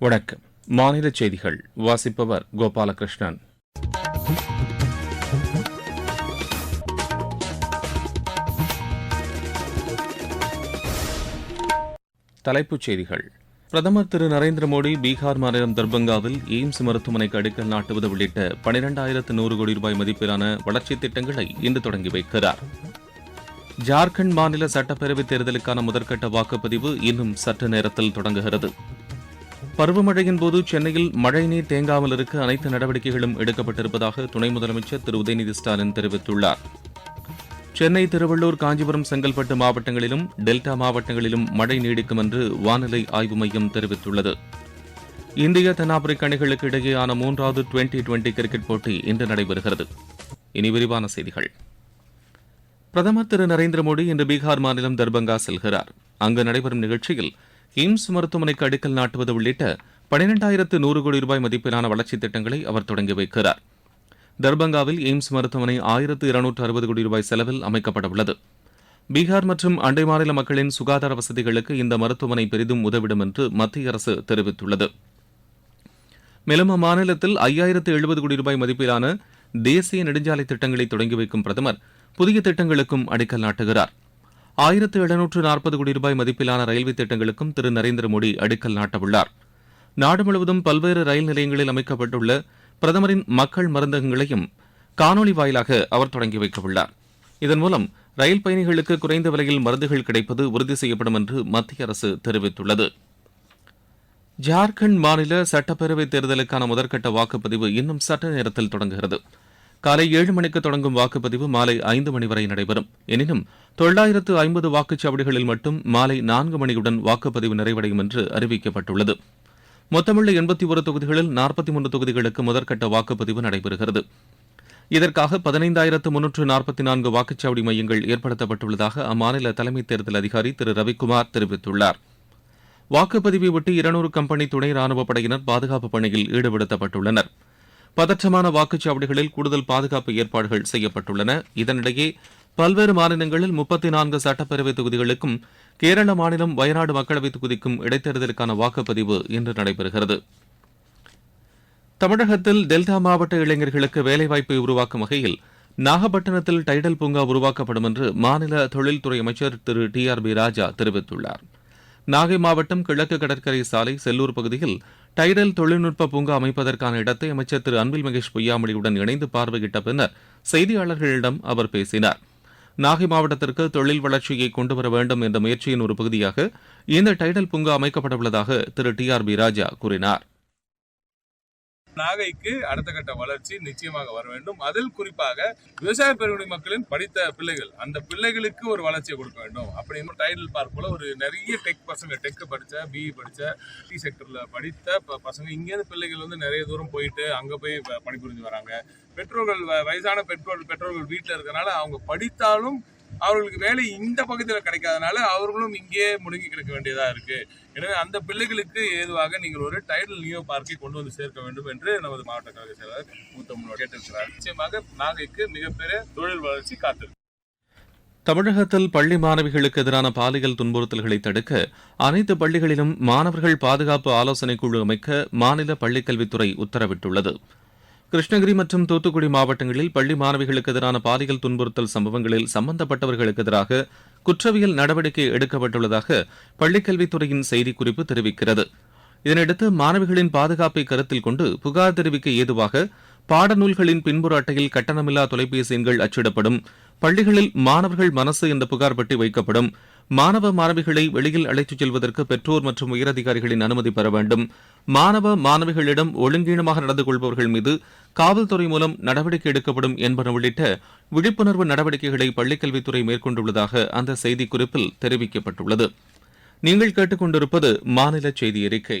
வணக்கம். மாநில செய்திகள். வாசிப்பவர் கோபாலகிருஷ்ணன். தலைப்புச் செய்திகள். பிரதமர் திரு நரேந்திர மோடி பீகார் மாநிலம் தர்பங்காவில் எய்ம்ஸ் மருத்துவமனைக்கு அடிக்கல் நாட்டுவது உள்ளிட்ட பனிரெண்டாயிரத்து நூறு கோடி ரூபாய் மதிப்பிலான வளர்ச்சித் திட்டங்களை இன்று தொடங்கி வைக்கிறார். ஜார்க்கண்ட் மாநில சட்டப்பேரவைத் தேர்தலுக்கான முதற்கட்ட வாக்குப்பதிவு இன்னும் சற்று நேரத்தில் தொடங்குகிறது. பருவமழையின் போது சென்னையில் மழைநீர் தேங்காமல் இருக்க அனைத்து நடவடிக்கைகளும் எடுக்கப்பட்டிருப்பதாக துணை முதலமைச்சர் திரு உதயநிதி ஸ்டாலின் தெரிவித்துள்ளார். சென்னை திருவள்ளூர் காஞ்சிபுரம் செங்கல்பட்டு மாவட்டங்களிலும் டெல்டா மாவட்டங்களிலும் மழை நீடிக்கும் என்று வானிலை ஆய்வு மையம் தெரிவித்துள்ளது. இந்திய தென்னாப்பிரிக்க அணிகளுக்கு இடையேயான மூன்றாவது டுவெண்டி டுவெண்டி கிரிக்கெட் போட்டி இன்று நடைபெறுகிறது. இனி விரிவான செய்திகள். பிரதமர் திரு நரேந்திர மோடி இன்று பீகார் மாநிலம் தர்பங்கா செல்கிறார். அங்கு நடைபெறும் நிகழ்ச்சியில் எய்ம்ஸ் மருத்துவமனைக்கு அடிக்கல் நாட்டுவது உள்ளிட்ட பனிரெண்டாயிரத்து நூறு கோடி ரூபாய் மதிப்பிலான வளர்ச்சித் திட்டங்களை அவர் தொடங்கி வைக்கிறார். தர்பங்காவில் எய்ம்ஸ் மருத்துவமனை ஆயிரத்து இருநூற்று அறுபது கோடி ரூபாய் செலவில் அமைக்கப்பட உள்ளது பீகார் மற்றும் அண்டை மாநில மக்களின் சுகாதார வசதிகளுக்கு இந்த மருத்துவமனை பெரிதும் உதவிடும் என்று மத்திய அரசு தெரிவித்துள்ளது. மேலும் அம்மாநிலத்தில் ஐயாயிரத்து எழுபது கோடி ரூபாய் மதிப்பிலான தேசிய நெடுஞ்சாலை திட்டங்களை தொடங்கி வைக்கும் பிரதமர் புதிய திட்டங்களுக்கும் அடிக்கல் நாட்டுகிறார். ஆயிரத்து எழுநூற்று நாற்பது கோடி ரூபாய் மதிப்பிலான ரயில்வே திட்டங்களுக்கும் திரு நரேந்திர மோடி அடிக்கல் நாட்டவுள்ளார். நாடு முழுவதும் பல்வேறு ரயில் நிலையங்களில் அமைக்கப்பட்டுள்ள பிரதமரின் மக்கள் மருந்தகங்களையும் காணொலி வாயிலாக அவர் தொடங்கி வைக்கவுள்ளார். இதன் மூலம் ரயில் பயணிகளுக்கு குறைந்த விலையில் மருந்துகள் கிடைப்பது உறுதி செய்யப்படும் என்று மத்திய அரசு தெரிவித்துள்ளது. ஜார்க்கண்ட் மாநில சட்டப்பேரவைத் தேர்தலுக்கான முதற்கட்ட வாக்குப்பதிவு இன்னும் சற்று நேரத்தில் தொடங்குகிறது. காலை ஏழு மணிக்கு தொடங்கும் வாக்குப்பதிவு மாலை ஐந்து மணி வரை நடைபெறும். எனினும் தொள்ளாயிரத்து ஐம்பது வாக்குச்சாவடிகளில் மட்டும் மாலை நான்கு மணியுடன் வாக்குப்பதிவு நிறைவடையும் என்று அறிவிக்கப்பட்டுள்ளது. மொத்தமுள்ள எண்பத்தி ஒரு தொகுதிகளில் நாற்பத்தி மூன்று தொகுதிகளுக்கு முதற்கட்ட வாக்குப்பதிவு நடைபெறுகிறது. இதற்காக பதினைந்தாயிரத்து முன்னூற்று நாற்பத்தி நான்கு வாக்குச்சாவடி மையங்கள் ஏற்படுத்தப்பட்டுள்ளதாக அம்மாநில தலைமை தேர்தல் அதிகாரி திரு. ரவிக்குமார் தெரிவித்துள்ளார். வாக்குப்பதிவை ஒட்டி இருநூறு கம்பெனி துணை ராணுவப் படையினர் பாதுகாப்பு பணியில் ஈடுபடுத்தப்பட்டுள்ளனர். பதற்றமான வாக்குச்சாவடிகளில் கூடுதல் பாதுகாப்பு ஏற்பாடுகள் செய்யப்பட்டுள்ளன. இதனிடையே பல்வேறு மாநிலங்களில் முப்பத்தி நான்கு சட்டப்பேரவை தொகுதிகளுக்கும் கேரள மாநிலம் வயநாடு மக்களவைத் தொகுதிக்கும் இடைத்தேர்தலுக்கான வாக்குப்பதிவு இன்று நடைபெறுகிறது. தமிழகத்தில் டெல்டா மாவட்ட இளைஞர்களுக்கு வேலைவாய்ப்பை உருவாக்கும் வகையில் நாகப்பட்டினத்தில் டைடல் பூங்கா உருவாக்கப்படும் என்று மாநில தொழில்துறை அமைச்சர் திரு டி ஆர் பி ராஜா தெரிவித்துள்ளார். நாகை மாவட்டம் கிழக்கு கடற்கரை சாலை செல்லூர் பகுதியில் டைடல் தொழில்நுட்ப பூங்கா அமைப்பதற்கான இடத்தை அமைச்சர் திரு அன்பில் மகேஷ் பொய்யாமொழியுடன் இணைந்து பார்வையிட்ட பின்னர் செய்தியாளர்களிடம் அவர் பேசினார். நாகை மாவட்டத்திற்கு தொழில் வளர்ச்சியை கொண்டுவர வேண்டும் என்ற முயற்சியின் ஒரு பகுதியாக இந்த டைடல் பூங்கா அமைக்கப்படவுள்ளதாக திரு டி ஆர் பி ராஜா கூறினார். நாகைக்கு அடுத்த கட்ட வளர்ச்சி நிச்சயமாக வர வேண்டும். அதில் குறிப்பாக விவசாய பெருங்குடி மக்களின் படித்த பிள்ளைகள் அந்த பிள்ளைகளுக்கு ஒரு வளர்ச்சியை கொடுக்க வேண்டும். அப்படின்னு டைடல் பார்க் போல ஒரு நிறைய டெக் பசங்க டெக் படிச்ச பிஇ படிச்ச டி செக்டர்ல படித்த ப- பசங்க இங்கேருந்து பிள்ளைகள் வந்து நிறைய தூரம் போயிட்டு அங்க போய் பணிபுரிஞ்சு வராங்க. பெற்றோர்கள் வ- வயசான பெற்றோர் பெற்றோர்கள் வீட்டில் இருக்கிறனால அவங்க படித்தாலும் அவர்களுக்கு வேலை இந்த பகுதியில் கிடைக்காதனால அவர்களும் இங்கே முடங்கி கிடக்க வேண்டியதா இருக்கு. எனவே அந்த பிள்ளைகளுக்கு ஏதுவாக நீங்கள் ஒரு டைடல் நியோ பார்க்கை கொண்டு வந்து சேர்க்க வேண்டும் என்று நமது மாவட்ட கழக செயலாளர் மூத்த கேட்டிருக்கிறார். நிச்சயமாக நாகைக்கு மிகப்பெரிய தொழில் வளர்ச்சி காத்திருக்கு தமிழகத்தில் பள்ளி மாணவிகளுக்கு எதிரான பாலியல் துன்புறுத்தல்களை தடுக்க அனைத்து பள்ளிகளிலும் மாணவர்கள் பாதுகாப்பு ஆலோசனைக் குழு அமைக்க மாநில பள்ளிக்கல்வித்துறை உத்தரவிட்டுள்ளது. கிருஷ்ணகிரி மற்றும் தூத்துக்குடி மாவட்டங்களில் பள்ளி மாணவிகளுக்கு எதிரான பாலியல் துன்புறுத்தல் சம்பவங்களில் சம்பந்தப்பட்டவர்களுக்கு எதிராக குற்றவியல் நடவடிக்கை எடுக்கப்பட்டுள்ளதாக பள்ளிக்கல்வித்துறையின் செய்திக்குறிப்பு தெரிவிக்கிறது. இதனையடுத்து மாணவிகளின் பாதுகாப்பை கருத்தில் கொண்டு புகார் தெரிவிக்க ஏதுவாக பாடநூல்களின் பின்புற அட்டையில் கட்டணமில்லா தொலைபேசி எண்கள் அச்சிடப்படும் பள்ளிகளில் மாணவர்கள் மனசு என்ற புகார் பட்டி வைக்கப்படும் மாணவ மாணவிகளை வெளியில் அழைத்துச் செல்வதற்கு பெற்றோர் மற்றும் உயரதிகாரிகளின் அனுமதி பெற வேண்டும். மாணவ மாணவிகளிடம் ஒழுங்கீனமாக நடந்து கொள்பவர்கள் மீது காவல்துறை மூலம் நடவடிக்கை எடுக்கப்படும் என்பன உள்ளிட்ட விழிப்புணர்வு நடவடிக்கைகளை பள்ளிக்கல்வித்துறை மேற்கொண்டுள்ளதாக அந்த செய்திக்குறிப்பில் தெரிவிக்கப்பட்டுள்ளது. நீங்கள் கேட்டுக்கொண்டிருப்பது மாநில செய்தி அறிக்கை.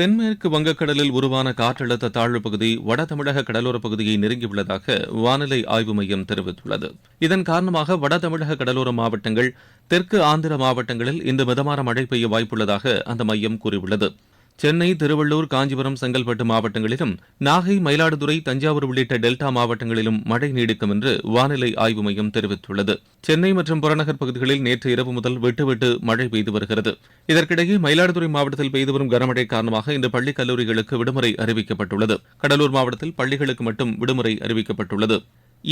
தென்மேற்கு வங்கக்கடலில் உருவான காற்றழுத்த தாழ்வு பகுதி வட தமிழக கடலோரப் பகுதியை நெருங்கியுள்ளதாக வானிலை ஆய்வு மையம் தெரிவித்துள்ளது. இதன் காரணமாக வட தமிழக கடலோர மாவட்டங்கள் தெற்கு ஆந்திர மாவட்டங்களில் இந்த மிதமான மழை பெய்ய வாய்ப்புள்ளதாக அந்த மையம் கூறியுள்ளது. சென்னை திருவள்ளூர் காஞ்சிபுரம் செங்கல்பட்டு மாவட்டங்களிலும் நாகை மயிலாடுதுறை தஞ்சாவூர் உள்ளிட்ட டெல்டா மாவட்டங்களிலும் மழை நீடிக்கும் என்று வானிலை ஆய்வு மையம் தெரிவித்துள்ளது. சென்னை மற்றும் புறநகர் பகுதிகளில் நேற்று இரவு முதல் விட்டு விட்டு மழை பெய்து வருகிறது. இதற்கிடையே மயிலாடுதுறை மாவட்டத்தில் பெய்து வரும் கனமழை காரணமாக இன்று பள்ளி கல்லூரிகளுக்கு விடுமுறை அறிவிக்கப்பட்டுள்ளது. கடலூர் மாவட்டத்தில் பள்ளிகளுக்கு மட்டும் விடுமுறை அறிவிக்கப்பட்டுள்ளது.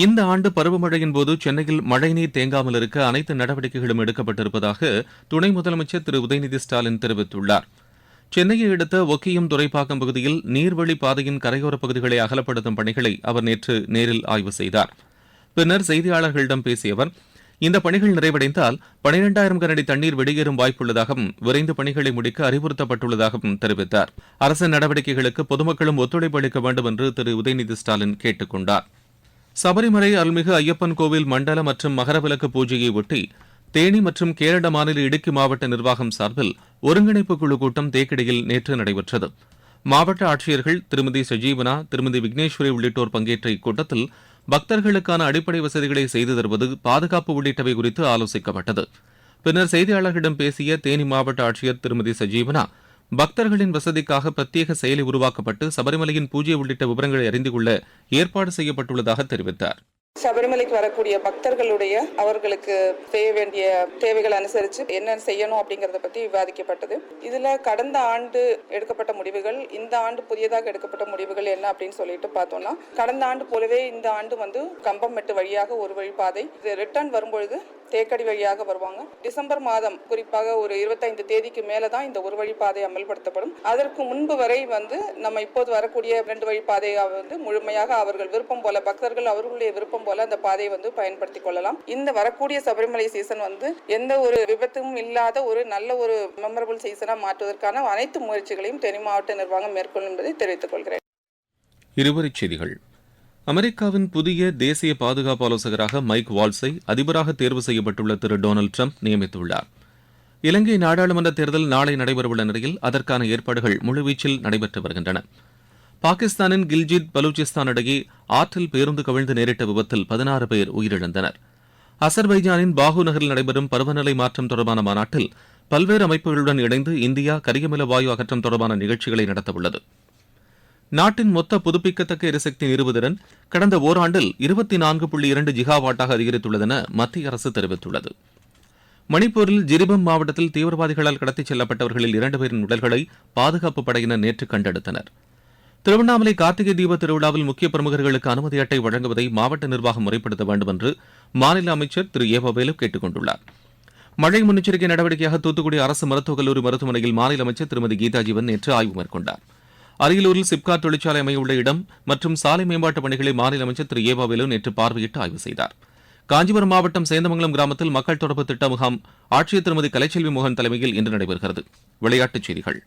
இந்த ஆண்டு பருவமழையின் போது சென்னையில் மழைநீர் தேங்காமல் இருக்க அனைத்து நடவடிக்கைகளும் எடுக்கப்பட்டிருப்பதாக துணை முதலமைச்சர் திரு. உதயநிதி ஸ்டாலின் தெரிவித்துள்ளார். சென்னையை அடுத்த ஒக்கியம் துறைப்பாக்கம் பகுதியில் நீர்வழி பாதையின் கரையோரப் பகுதிகளை அகலப்படுத்தும் பணிகளை அவர் நேற்று நேரில் ஆய்வு செய்தார். பின்னர் செய்தியாளர்களிடம் பேசிய அவர் இந்த பணிகள் நிறைவடைந்தால் பனிரெண்டாயிரம் கனடி தண்ணீர் வெளியேறும் வாய்ப்புள்ளதாகவும் விரைந்து பணிகளை முடிக்க அறிவுறுத்தப்பட்டுள்ளதாகவும் தெரிவித்தார். அரசு நடவடிக்கைகளுக்கு பொதுமக்களும் ஒத்துழைப்பு அளிக்க வேண்டும் என்று திரு. உதயநிதி ஸ்டாலின் கேட்டுக் கொண்டார். சபரிமலை அருள்மிகு ஐயப்பன் கோவில் மண்டல மற்றும் மகரவிலக்கு பூஜையை ஒட்டி தேனி மற்றும் கேரள மாநில இடுக்கி மாவட்ட நிர்வாகம் சார்பில் ஒருங்கிணைப்பு குழு கூட்டம் தேக்கடியில் நேற்று நடைபெற்றது. மாவட்ட ஆட்சியர்கள் திருமதி சஜீவனா திருமதி விக்னேஸ்வரி உள்ளிட்டோர் பங்கேற்ற இக்கூட்டத்தில் பக்தர்களுக்கான அடிப்படை வசதிகளை செய்து தருவது பாதுகாப்பு உள்ளிட்டவை குறித்து ஆலோசிக்கப்பட்டது. பின்னர் செய்தியாளர்களிடம் பேசிய தேனி மாவட்ட ஆட்சியர் திருமதி சஜீவனா பக்தர்களின் வசதிக்காக பிரத்யேக செயலி உருவாக்கப்பட்டு சபரிமலையின் பூஜை உள்ளிட்ட விவரங்களை அறிந்து கொள்ள ஏற்பாடு செய்யப்பட்டுள்ளதாக தெரிவித்தார். சபரிமலைக்கு வரக்கூடிய பக்தர்களுடைய அவர்களுக்கு செய்ய வேண்டிய தேவைகள் அனுசரித்து என்ன செய்யணும் அப்படிங்கறத பத்தி விவாதிக்கப்பட்டது. இதுல கடந்த ஆண்டு எடுக்கப்பட்ட முடிவுகள் இந்த ஆண்டு புதியதாக எடுக்கப்பட்ட முடிவுகள் என்ன அப்படின்னு சொல்லிட்டு பார்த்தோம்னா கடந்த ஆண்டு போலவே இந்த ஆண்டு வந்து கம்பம் மெட்டு வழியாக ஒரு வழி பாதை ரிட்டர்ன் வரும்பொழுது தேக்கடி வழியாக வருவாங்க. டிசம்பர் மாதம் குறிப்பாக ஒரு இருபத்தைந்து தேதிக்கு மேலதான் இந்த ஒரு வழி பாதை அமல்படுத்தப்படும். அதற்கு முன்பு வரை வந்து நம்ம இப்போது வரக்கூடிய ரெண்டு வழி பாதையை வந்து முழுமையாக அவர்கள் விருப்பம் போல பக்தர்கள் அவர்களுடைய விருப்பம் போல அந்த பாதையை வந்து பயன்படுத்திக் கொள்ளலாம். இந்த வரக்கூடிய சபரிமலை சீசன் வந்து எந்த ஒரு விபத்தும் இல்லாத ஒரு நல்ல ஒரு மெமரபிள் சீசனா மாற்றுவதற்கான அனைத்து முயற்சிகளையும் தென் மாவட்ட நிர்வாகம் மேற்கொள்ளும் என்பதை தெரிவித்துக் கொள்கிறேன். இருவரிச் செய்திகள். அமெரிக்காவின் புதிய தேசிய பாதுகாப்பு ஆலோசகராக மைக் வால்ஸை அதிபராக தேர்வு செய்யப்பட்டுள்ள திரு டொனால்டு ட்ரம்ப் நியமித்துள்ளார். இலங்கை நாடாளுமன்ற தேர்தல் நாளை நடைபெறவுள்ள நிலையில் அதற்கான ஏற்பாடுகள் முழுவீச்சில் நடைபெற்று வருகின்றன. பாகிஸ்தானின் கில்ஜித் பலூச்சிஸ்தான் இடையே ஆற்றில் பேருந்து கவிழ்ந்து நேரிட்ட விபத்தில் பதினாறு பேர் உயிரிழந்தனர். அசர்பைஜானின் பாகு நகரில் நடைபெறும் பருவநிலை மாற்றம் தொடர்பான மாநாட்டில் பல்வேறு அமைப்புகளுடன் இணைந்து இந்தியா கரியமில வாயு அகற்றம் தொடர்பான நிகழ்ச்சிகளை நடத்தவுள்ளது. நாட்டின் மொத்த புதுப்பிக்கத்தக்க எரிசக்தி நிறுவுதிறன் கடந்த ஓராண்டில் இருபத்தி நான்கு புள்ளி இரண்டு ஜிகாவாட்டாக அதிகரித்துள்ளதென மத்திய அரசு தெரிவித்துள்ளது. மணிப்பூரில் ஜிரிபம் மாவட்டத்தில் தீவிரவாதிகளால் கடத்திச் செல்லப்பட்டவர்களில் இரண்டு பேரின் உடல்களை பாதுகாப்பு படையினர் நேற்று கண்டெடுத்தனர். திருவண்ணாமலை கார்த்திகை தீப திருவிழாவில் முக்கிய பிரமுகர்களுக்கு அனுமதி அட்டை வழங்குவதை மாவட்ட நிர்வாகம் முறைப்படுத்த வேண்டும் என்று மாநில அமைச்சர் திரு ஏ வேலு கேட்டுக் கொண்டுள்ளார் மழை முன்னெச்சரிக்கை நடவடிக்கையாக தூத்துக்குடி அரசு மருத்துவக் கல்லூரி மருத்துவமனையில் மாநில அமைச்சர் திருமதி கீதா ஜீவன் நேற்று ஆய்வு மேற்கொண்டார். அரியலூரில் சிப்காட் தொழிற்சாலை அமையவுள்ள இடம் மற்றும் சாலை மேம்பாட்டு பணிகளை மாநில அமைச்சர் திரு. ஏபாவேலு நேற்று பார்வையிட்டு ஆய்வு செய்தார். காஞ்சிபுரம் மாவட்டம் சேந்தமங்கலம் கிராமத்தில் மக்கள் தொடர்பு திட்ட முகாம் ஆட்சியர் திருமதி கலைச்செல்வி மோகன் தலைமையில் இன்று நடைபெறுகிறது. விளையாட்டுச் செய்திகள்.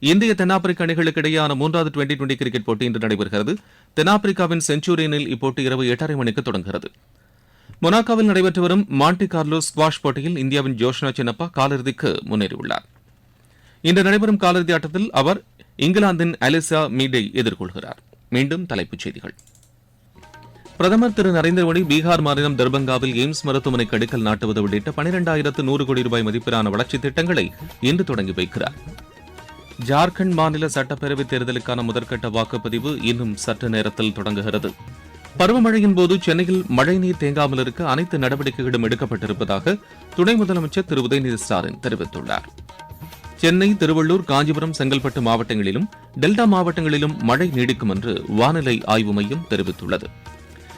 இந்திய தென்னாப்பிரிக்க அணிகளுக்கு இடையேயான மூன்றாவது டுவெண்டி டுவெண்டி கிரிக்கெட் போட்டி இன்று நடைபெறுகிறது. தென்னாப்பிரிக்காவின் செஞ்சுரியனில் இப்போட்டி இரவு எட்டரை மணிக்கு தொடங்குகிறது. மொனாக்கோவில் நடைபெற்று வரும் மாண்டி கார்லோ ஸ்குவாஷ் போட்டியில் இந்தியாவின் ஜோஷ்னா சின்னப்பா காலிறுதிக்கு முன்னேறியுள்ளார். இன்று நடைபெறும் காலிறுதி ஆட்டத்தில் அவர் இங்கிலாந்தின் அலிசா மீடை எதிர்கொள்கிறார். மீண்டும் தலைப்புச் செய்திகள். பிரதமர் திரு நரேந்திர மோடி பீகார் மாநிலம் தர்பங்காவில் எய்ம்ஸ் மருத்துவமனைக்கு அடிக்கல் நாட்டுவது உள்ளிட்ட பனிரெண்டாயிரத்து நூறு கோடி ரூபாய் மதிப்பிலான வளர்ச்சித் திட்டங்களை இன்று தொடங்கி வைக்கிறார். ஜார்க்கண்ட் மாநில சட்டப்பேரவைத் தேர்தலுக்கான முதற்கட்ட வாக்குப்பதிவு இன்னும் சற்று நேரத்தில் தொடங்குகிறது. பருவமழையின் போது சென்னையில் மழைநீர் தேங்காமல் இருக்க அனைத்து நடவடிக்கைகளும் எடுக்கப்பட்டிருப்பதாக துணை முதலமைச்சர் திரு உதயநிதி ஸ்டாலின் தெரிவித்துள்ளாா் சென்னை திருவள்ளூர் காஞ்சிபுரம் செங்கல்பட்டு மாவட்டங்களிலும் டெல்டா மாவட்டங்களிலும் மழை நீடிக்கும் என்று வானிலை ஆய்வு மையம் தெரிவித்துள்ளது.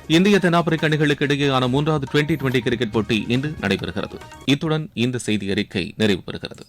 இந்திய தென்னாப்பிரிக்க அணிகளுக்கு இடையேயான மூன்றாவது டுவெண்டி டுவெண்டி கிரிக்கெட் போட்டி இன்று நடைபெறுகிறது. இத்துடன் இந்த செய்தி அறிக்கை நிறைவு பெறுகிறது.